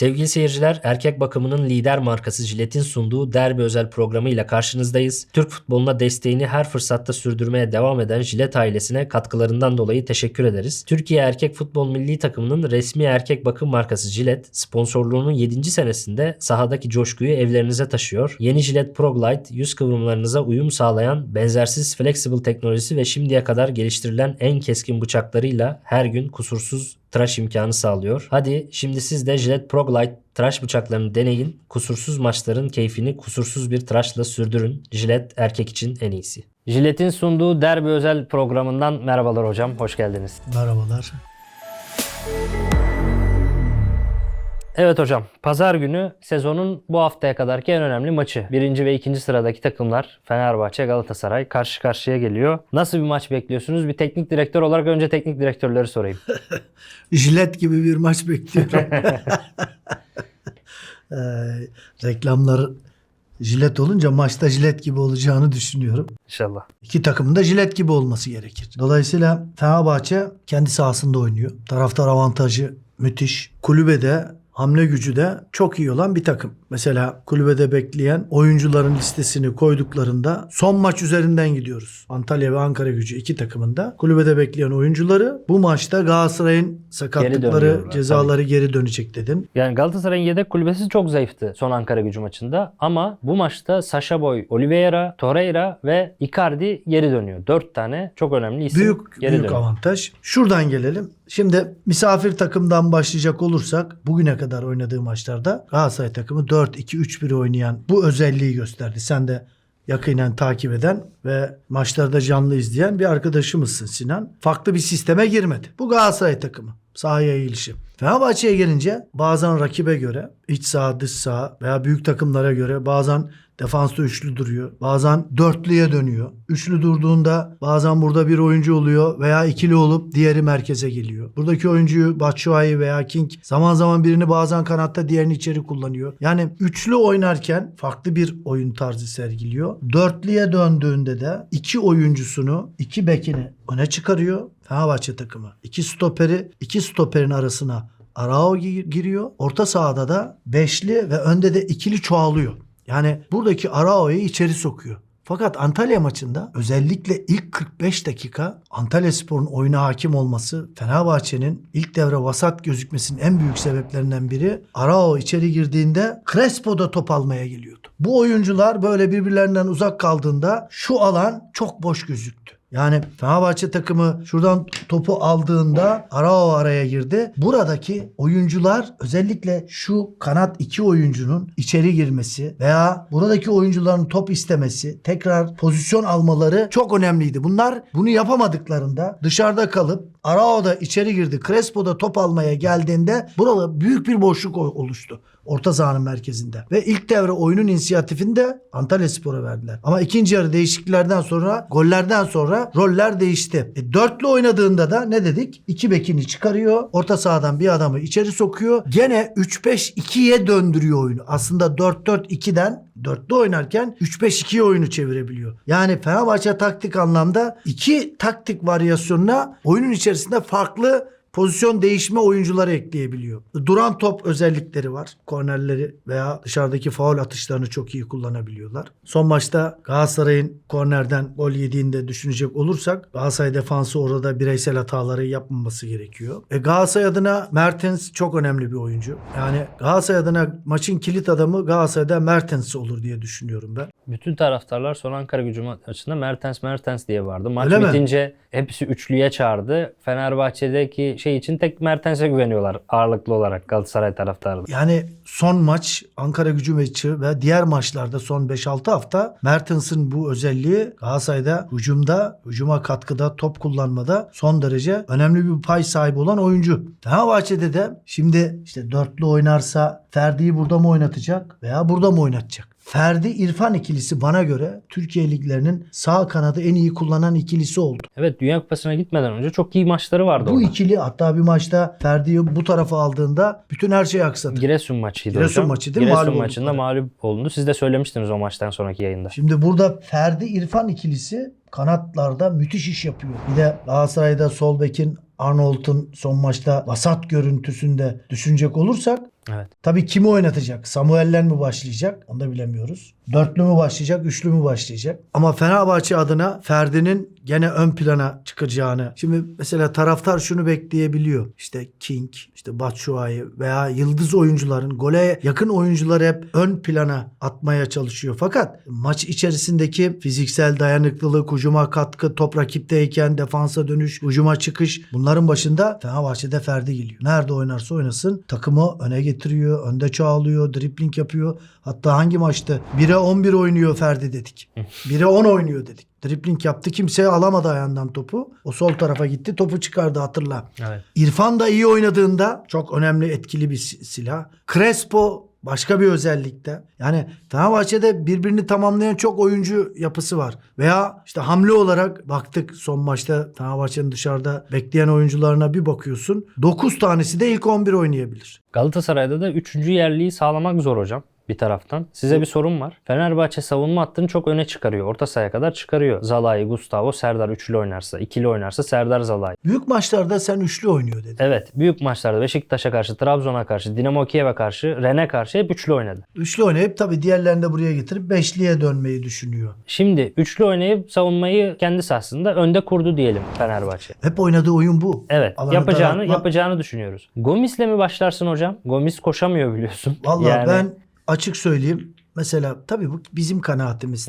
Sevgili seyirciler, erkek bakımının lider markası Jilet'in sunduğu derbi özel programıyla karşınızdayız. Türk futboluna desteğini her fırsatta sürdürmeye devam eden Jilet ailesine katkılarından dolayı teşekkür ederiz. Türkiye Erkek Futbol Milli Takımının resmi erkek bakım markası Jilet, sponsorluğunun 7. senesinde sahadaki coşkuyu evlerinize taşıyor. Yeni Jilet Pro Glide yüz kıvrımlarınıza uyum sağlayan benzersiz flexible teknolojisi ve şimdiye kadar geliştirilen en keskin bıçaklarıyla her gün kusursuz tıraş imkanı sağlıyor. Hadi şimdi siz de Gillette Pro Glide tıraş bıçaklarını deneyin. Kusursuz maçların keyfini kusursuz bir tıraşla sürdürün. Gillette erkek için en iyisi. Gillette'in sunduğu derbi özel programından merhabalar hocam. Hoş geldiniz. Merhabalar. Evet hocam. Pazar günü sezonun bu haftaya kadarki en önemli maçı. Birinci ve ikinci sıradaki takımlar Fenerbahçe, Galatasaray karşı karşıya geliyor. Nasıl bir maç bekliyorsunuz? Bir teknik direktör olarak önce teknik direktörleri sorayım. Jilet gibi bir maç bekliyorum. Ee, reklamlar jilet olunca maçta jilet gibi olacağını düşünüyorum. İnşallah. İki takımın da jilet gibi olması gerekir. Dolayısıyla Fenerbahçe kendi sahasında oynuyor. Taraftar avantajı müthiş. Kulübede hamle gücü de çok iyi olan bir takım. Mesela kulübede bekleyen oyuncuların listesini koyduklarında son maç üzerinden gidiyoruz. Antalya ve Ankara gücü iki takımın da kulübede bekleyen oyuncuları bu maçta Galatasaray'ın sakatlıkları, cezaları geri dönecek dedim. Yani Galatasaray'ın yedek kulübesi çok zayıftı son Ankara gücü maçında. Ama bu maçta Sasha Boy, Oliveira, Torreira ve Icardi geri dönüyor. Dört tane çok önemli isim Büyük geri büyük dönüyor. avantaj. Şuradan gelelim. Şimdi misafir takımdan başlayacak olursak bugüne kadar oynadığı maçlarda Galatasaray takımı 4-2-3-1 oynayan bu özelliği gösterdi. Sen de yakinen takip eden ve maçlarda canlı izleyen bir arkadaşımızsın Sinan. Farklı bir sisteme girmedi. Bu Galatasaray takımı. Sahaya eğilişi. Fenerbahçe'ye gelince bazen rakibe göre iç saha dış saha veya büyük takımlara göre bazen defansta üçlü duruyor. Bazen dörtlüye dönüyor. Üçlü durduğunda bazen burada bir oyuncu oluyor veya ikili olup diğeri merkeze geliyor. Buradaki oyuncuyu Batshuayi veya King zaman zaman birini bazen kanatta diğerini içeri kullanıyor. Yani üçlü oynarken farklı bir oyun tarzı sergiliyor. Dörtlüye döndüğünde de iki oyuncusunu, iki bekini öne çıkarıyor. Fenerbahçe takımı. İki stoperi, iki stoperin arasına Arao gi- giriyor. Orta sahada da beşli ve önde de ikili çoğalıyor. Yani buradaki Arao'yu içeri sokuyor. Fakat Antalya maçında özellikle ilk 45 dakika Antalya Spor'un oyuna hakim olması Fenerbahçe'nin ilk devre vasat gözükmesinin en büyük sebeplerinden biri Arao içeri girdiğinde Crespo da top almaya geliyordu. Bu oyuncular böyle birbirlerinden uzak kaldığında şu alan çok boş gözüktü. Yani Fenerbahçe takımı şuradan topu aldığında Arao araya girdi. Buradaki oyuncular özellikle şu kanat iki oyuncunun içeri girmesi veya buradaki oyuncuların top istemesi, tekrar pozisyon almaları çok önemliydi. Bunlar bunu yapamadıklarında dışarıda kalıp Arao da içeri girdi. Crespo da top almaya geldiğinde burada büyük bir boşluk oluştu. Orta sahanın merkezinde. Ve ilk devre oyunun inisiyatifini de Antalya Spor'a verdiler. Ama ikinci yarı değişikliklerden sonra, gollerden sonra roller değişti. E, dörtlü oynadığında da ne dedik? İki bekini çıkarıyor. Orta sahadan bir adamı içeri sokuyor. Gene 3-5-2'ye döndürüyor oyunu. Aslında 4-4-2'den dörtlü oynarken 3-5-2'ye oyunu çevirebiliyor. Yani Fenerbahçe taktik anlamda iki taktik varyasyonuna oyunun içerisinde farklı pozisyon değişme oyuncuları ekleyebiliyor. Duran top özellikleri var. Kornerleri veya dışarıdaki faul atışlarını çok iyi kullanabiliyorlar. Son maçta Galatasaray'ın kornerden gol yediğinde düşünecek olursak Galatasaray defansı orada bireysel hataları yapmaması gerekiyor. E Galatasaray adına Mertens çok önemli bir oyuncu. Yani Galatasaray adına maçın kilit adamı Galatasaray'da Mertens olur diye düşünüyorum ben. Bütün taraftarlar son Ankara gücü maçında Mertens Mertens diye vardı. Maç Öyle mi? bitince hepsi üçlüye çağırdı. Fenerbahçe'deki şey için tek Mertens'e güveniyorlar ağırlıklı olarak Galatasaray taraftarı. Yani son maç Ankara gücü maçı ve diğer maçlarda son 5-6 hafta Mertens'in bu özelliği Galatasaray'da hücumda, hücuma katkıda, top kullanmada son derece önemli bir pay sahibi olan oyuncu. Fenerbahçe'de de şimdi işte dörtlü oynarsa Ferdi'yi burada mı oynatacak veya burada mı oynatacak? Ferdi İrfan ikilisi bana göre Türkiye liglerinin sağ kanadı en iyi kullanan ikilisi oldu. Evet Dünya Kupası'na gitmeden önce çok iyi maçları vardı Bu orada. ikili hatta bir maçta Ferdi'yi bu tarafa aldığında bütün her şey aksadı. Giresun maçıydı Giresun hocam. maçı değil mi? Giresun Mağlup maçında mağlup olundu. Siz de söylemiştiniz o maçtan sonraki yayında. Şimdi burada Ferdi İrfan ikilisi kanatlarda müthiş iş yapıyor. Bir de Galatasaray'da sol bekin Arnold'un son maçta vasat görüntüsünde düşünecek olursak Evet. Tabii kimi oynatacak? Samuel'ler mi başlayacak? Onu da bilemiyoruz. Dörtlü mü başlayacak? Üçlü mü başlayacak? Ama Fenerbahçe adına Ferdi'nin gene ön plana çıkacağını. Şimdi mesela taraftar şunu bekleyebiliyor. İşte King, işte Batshuayi veya yıldız oyuncuların gole yakın oyuncuları hep ön plana atmaya çalışıyor. Fakat maç içerisindeki fiziksel dayanıklılık, hücuma katkı, top rakipteyken defansa dönüş, hücuma çıkış bunların başında Fenerbahçe'de Ferdi geliyor. Nerede oynarsa oynasın takımı öne getiriyor, önde çağlıyor, dripling yapıyor. Hatta hangi maçta 1'e 11 oynuyor Ferdi dedik. 1'e 10 oynuyor dedik. Dripling yaptı. Kimse alamadı ayağından topu. O sol tarafa gitti. Topu çıkardı hatırla. Evet. İrfan da iyi oynadığında çok önemli etkili bir si- silah. Crespo başka bir özellikte. Yani Fenerbahçe'de birbirini tamamlayan çok oyuncu yapısı var. Veya işte hamle olarak baktık son maçta Fenerbahçe'nin dışarıda bekleyen oyuncularına bir bakıyorsun. 9 tanesi de ilk 11 oynayabilir. Galatasaray'da da 3. yerliği sağlamak zor hocam bir taraftan. Size bir sorum var. Fenerbahçe savunma hattını çok öne çıkarıyor. Orta sahaya kadar çıkarıyor. Zalai, Gustavo, Serdar üçlü oynarsa, ikili oynarsa Serdar Zalai. Büyük maçlarda sen üçlü oynuyor dedi. Evet, büyük maçlarda Beşiktaş'a karşı, Trabzon'a karşı, Dinamo Kiev'e karşı, Ren'e karşı hep üçlü oynadı. Üçlü oynayıp tabii diğerlerini de buraya getirip beşliye dönmeyi düşünüyor. Şimdi üçlü oynayıp savunmayı kendi sahasında önde kurdu diyelim Fenerbahçe. Hep oynadığı oyun bu. Evet, Alanı yapacağını daraltma. yapacağını düşünüyoruz. Gomis'le mi başlarsın hocam? Gomis koşamıyor biliyorsun. Vallahi Yani- ben açık söyleyeyim. Mesela tabii bu bizim kanaatimiz.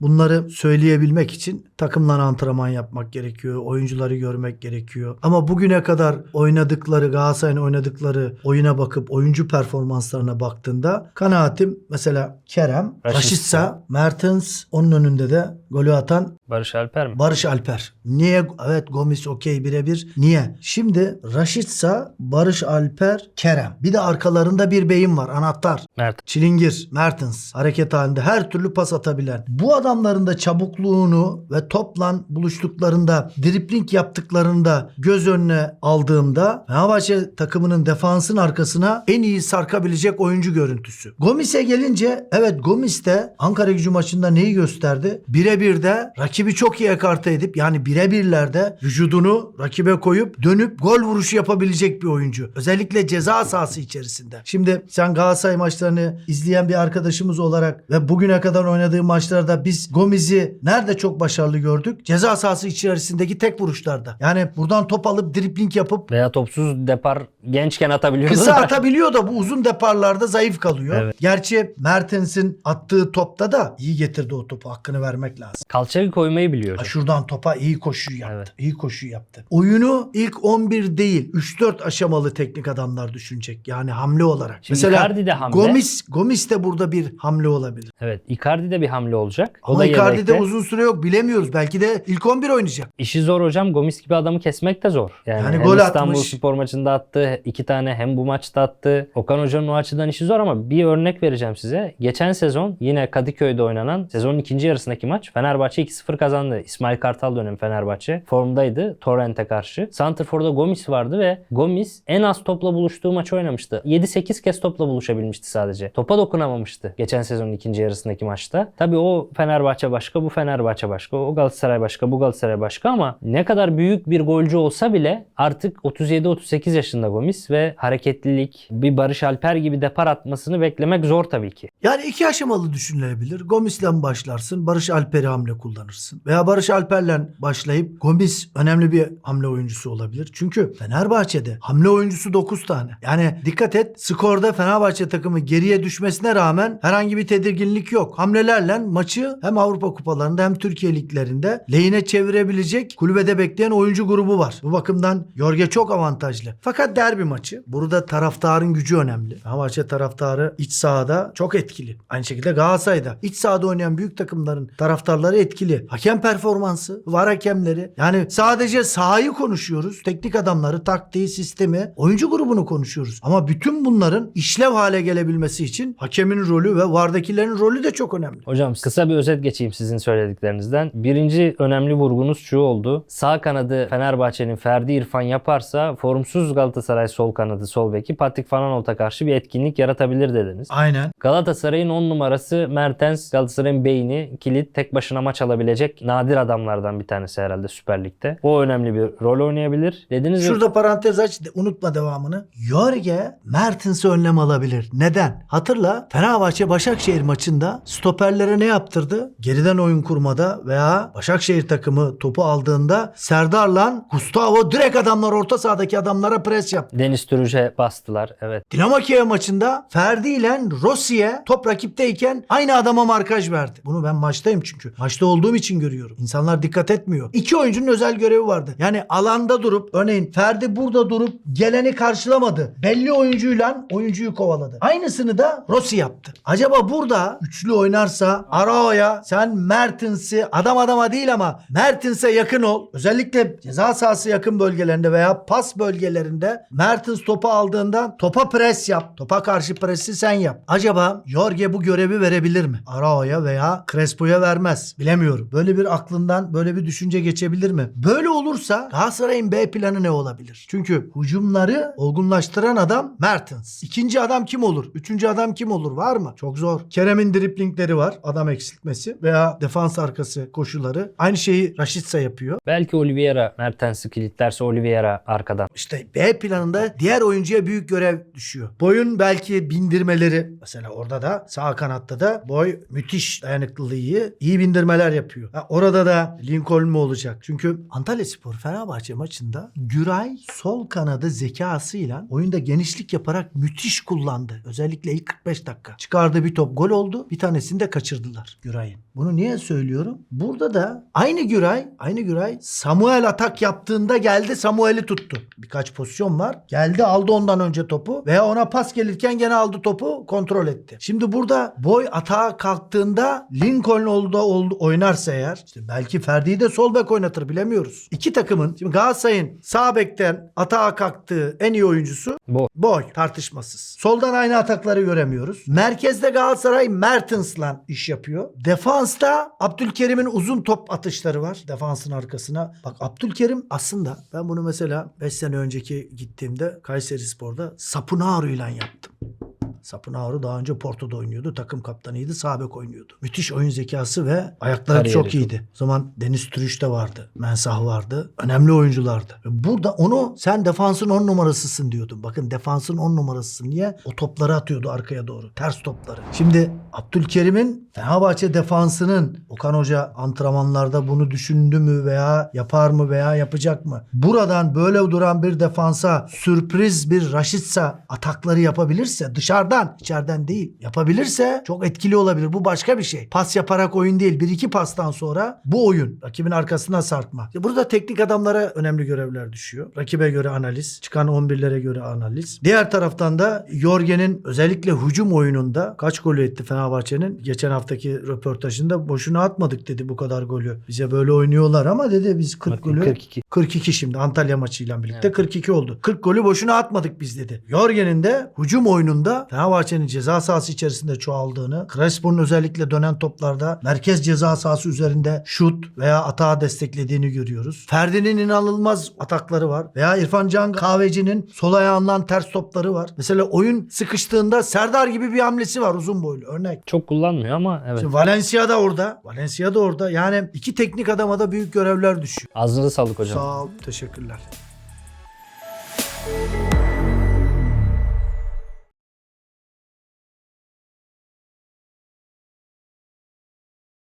Bunları söyleyebilmek için takımla antrenman yapmak gerekiyor. Oyuncuları görmek gerekiyor. Ama bugüne kadar oynadıkları, Galatasaray'ın oynadıkları oyuna bakıp oyuncu performanslarına baktığında kanaatim mesela Kerem, Raşitsa. Mertens onun önünde de golü atan Barış Alper mi? Barış Alper. Niye? Evet Gomis okey birebir. Niye? Şimdi Raşitsa, Barış Alper, Kerem. Bir de arkalarında bir beyin var. Anahtar. Mert. Çilingir, Mertens hareket halinde her türlü pas atabilen. Bu adamların da çabukluğunu ve topla buluştuklarında, dripling yaptıklarında göz önüne aldığımda Fenerbahçe takımının defansın arkasına en iyi sarkabilecek oyuncu görüntüsü. Gomis'e gelince evet Gomis de Ankara gücü maçında neyi gösterdi? Birebir de rakibi çok iyi ekarte edip yani birebirlerde vücudunu rakibe koyup dönüp gol vuruşu yapabilecek bir oyuncu. Özellikle ceza sahası içerisinde. Şimdi sen Galatasaray maçlarını izleyen bir arkadaşımız olarak ve bugüne kadar oynadığı maçlarda biz Gomis'i nerede çok başarılı gördük? Ceza sahası içerisindeki tek vuruşlarda. Yani buradan top alıp dripling yapıp Veya topsuz depar gençken atabiliyordu. Kısa atabiliyor da bu uzun deparlarda zayıf kalıyor. Evet. Gerçi Mertens'in attığı topta da iyi getirdi o topu. Hakkını vermek lazım. Kalçayı koymayı biliyor. Şuradan topa iyi koşu yaptı. Evet. İyi koşu yaptı. Oyunu ilk 11 değil 3-4 aşamalı teknik adamlar düşünecek. Yani hamle olarak. Şimdi Icardi de hamle. Gomis, Gomis de burada bir hamle olabilir. Evet. Icardi de bir hamle olacak. O Ama da Icardi'de yedekte. uzun süre yok bilemiyoruz. Belki de ilk 11 oynayacak. İşi zor hocam. Gomis gibi adamı kesmek de zor. Yani, Yani hem gol İstanbul atmış. Spor maçında attı. iki tane hem bu maçta attı. Okan Hoca'nın o açıdan işi zor ama bir örnek vereceğim size. Geçen sezon yine Kadıköy'de oynanan sezonun ikinci yarısındaki maç Fenerbahçe 2-0 kazandı. İsmail Kartal dönemi Fenerbahçe. Formdaydı Torrent'e karşı. Santrfor'da Gomis vardı ve Gomis en az topla buluştuğu maç oynamıştı. 7-8 kez topla buluşabilmişti sadece. Topa dokunamamıştı geçen sezonun ikinci yarısındaki maçta. Tabii o Fenerbahçe başka, bu Fenerbahçe başka, o Galatasaray başka, bu Galatasaray başka ama ne kadar büyük bir golcü olsa bile artık 37-38 yaşında Gomis ve hareketlilik, bir Barış Alper gibi depar atmasını beklemek zor tabii ki. Yani iki aşamalı düşünülebilir. Gomis'le başlarsın. Barış Alper'i hamle kullanırsın. Veya Barış Alper'le başlayıp Gomis önemli bir hamle oyuncusu olabilir. Çünkü Fenerbahçe'de hamle oyuncusu 9 tane. Yani dikkat et skorda Fenerbahçe takımı geriye düşmesine rağmen herhangi bir tedirginlik yok. Hamlelerle maçı hem Avrupa kupalarında hem Türkiye liglerinde lehine çevirebilecek kulübede bekleyen oyuncu grubu var. Bu bakımdan Yorge çok avantajlı. Fakat derbi maçı. Burada taraftarın gücü önemli. Fenerbahçe taraftarı iç sahada çok etkili. Aynı şekilde Galatasaray'da. iç sahada oynayan büyük takımların taraftarları etkili. Hakem performansı, var hakemleri. Yani sadece sahayı konuşuyoruz. Teknik adamları, taktiği, sistemi, oyuncu grubunu konuşuyoruz. Ama bütün bunların işlev hale gelebilmesi için hakemin rolü ve vardakilerin rolü de çok önemli. Hocam kısa bir özet geçeyim sizin söylediklerinizden. Birinci önemli vurgunuz şu oldu. Sağ kanadı Fenerbahçe'nin Ferdi İrfan yaparsa formsuz Galatasaray sol kanadı sol beki Patrik Fananolt'a karşı bir etkinlik yaratabilir dediniz. Aynen. Galatasaray'ın 10 numarası Mertens Galatasaray'ın beyni kilit tek başına maç alabilecek gelecek nadir adamlardan bir tanesi herhalde Süper Lig'de. O önemli bir rol oynayabilir. Dediğiniz gibi Şurada parantez aç unutma devamını. Jorge Mertens'e önlem alabilir. Neden? Hatırla Fenerbahçe Başakşehir maçında stoperlere ne yaptırdı? Geriden oyun kurmada veya Başakşehir takımı topu aldığında Serdar'la Gustavo direkt adamlar orta sahadaki adamlara pres yaptı. Deniz Türüç'e bastılar. Evet. Dinamo Kiev maçında Ferdi ile Rossi'ye top rakipteyken aynı adama markaj verdi. Bunu ben maçtayım çünkü. Maçta olduğum için görüyorum. İnsanlar dikkat etmiyor. İki oyuncunun özel görevi vardı. Yani alanda durup örneğin Ferdi burada durup geleni karşılamadı. Belli oyuncuyla oyuncuyu kovaladı. Aynısını da Rossi yaptı. Acaba burada üçlü oynarsa Arao'ya sen Mertens'i adam adama değil ama Mertens'e yakın ol. Özellikle ceza sahası yakın bölgelerinde veya pas bölgelerinde Mertens topu aldığında topa pres yap. Topa karşı presi sen yap. Acaba Jorge bu görevi verebilir mi? Arao'ya veya Crespo'ya vermez. Bilemiyorum. Böyle bir aklından böyle bir düşünce geçebilir mi? Böyle olursa Galatasaray'ın B planı ne olabilir? Çünkü hücumları olgunlaştıran adam Mertens. İkinci adam kim olur? Üçüncü adam kim olur? Var mı? Çok zor. Kerem'in driplingleri var. Adam eksiltmesi veya defans arkası koşuları. Aynı şeyi Raşitsa yapıyor. Belki Oliveira Mertens'i kilitlerse Oliveira arkadan. İşte B planında diğer oyuncuya büyük görev düşüyor. Boyun belki bindirmeleri mesela orada da sağ kanatta da boy müthiş dayanıklılığı iyi bindirmeler yapıyor. Ha, orada da Lincoln mu olacak? Çünkü Antalya Spor Fenerbahçe maçında Güray sol kanadı zekasıyla oyunda genişlik yaparak müthiş kullandı. Özellikle ilk 45 dakika. Çıkardığı bir top gol oldu. Bir tanesini de kaçırdılar Güray'ın. Bunu niye söylüyorum? Burada da aynı Güray, aynı Güray Samuel atak yaptığında geldi Samuel'i tuttu. Birkaç pozisyon var. Geldi aldı ondan önce topu veya ona pas gelirken gene aldı topu kontrol etti. Şimdi burada boy atağa kalktığında Lincoln oldu, oldu oynarsa eğer işte belki Ferdi'yi de sol bek oynatır bilemiyoruz. İki takımın şimdi Galatasaray'ın sağ bekten atağa kalktığı en iyi oyuncusu Bu Boy tartışmasız. Soldan aynı atakları göremiyoruz. Merkezde Galatasaray Mertens'la iş yapıyor. Defansta Abdülkerim'in uzun top atışları var. Defansın arkasına. Bak Abdülkerim aslında ben bunu mesela 5 sene önceki gittiğimde Kayseri Spor'da Sapunaro'yla yaptım. Sapunaru daha önce Porto'da oynuyordu. Takım kaptanıydı. Sağ bek oynuyordu. Müthiş oyun zekası ve ayakları Kariyeri çok çok. iyiydi. O zaman Deniz Türüç de vardı. Mensah vardı. Önemli oyunculardı. Burada onu sen defansın 10 numarasısın diyordun. Bakın defansın 10 numarasısın. Niye? O topları atıyordu arkaya doğru. Ters topları. Şimdi Abdülkerim'in Fenerbahçe defansının Okan Hoca antrenmanlarda bunu düşündü mü veya yapar mı veya yapacak mı? Buradan böyle duran bir defansa sürpriz bir Raşitsa atakları yapabilirse dışarıdan içeriden değil yapabilirse çok etkili olabilir. Bu başka bir şey. Pas yaparak oyun değil. Bir iki pastan sonra bu oyun. Rakibin arkasına sarkma. Burada teknik adamlara önemli görevler düşüyor. Rakibe göre analiz. Çıkan 11'lere göre analiz. Diğer taraftan da Jorgen'in özellikle hücum oyununda kaç golü etti Fenerbahçe'nin? Geçen haftaki röportajında boşuna atmadık dedi bu kadar golü. Bize böyle oynuyorlar ama dedi biz 40 bakın golü 42. 42 şimdi Antalya maçıyla birlikte Evet. 42 oldu. 40 golü boşuna atmadık biz dedi. Jorgen'in de hücum oyununda Fenerbahçe'nin ceza sahası içerisinde çoğaldığını, Crespo'nun özellikle dönen toplarda merkez ceza sahası üzerinde şut veya atağı desteklediğini görüyoruz. Ferdi'nin inanılmaz atakları var. Veya İrfan Can Kahveci'nin sol ayağından ters topları var. Mesela oyun sıkıştığında Serdar gibi bir hamlesi var uzun boylu. Örnek. Çok kullanmıyor ama evet. Şimdi Valencia da orada. Valencia da orada. Yani iki teknik adama da büyük görevler düşüyor. Ağzınıza sağlık hocam. Sağ ol. Teşekkürler.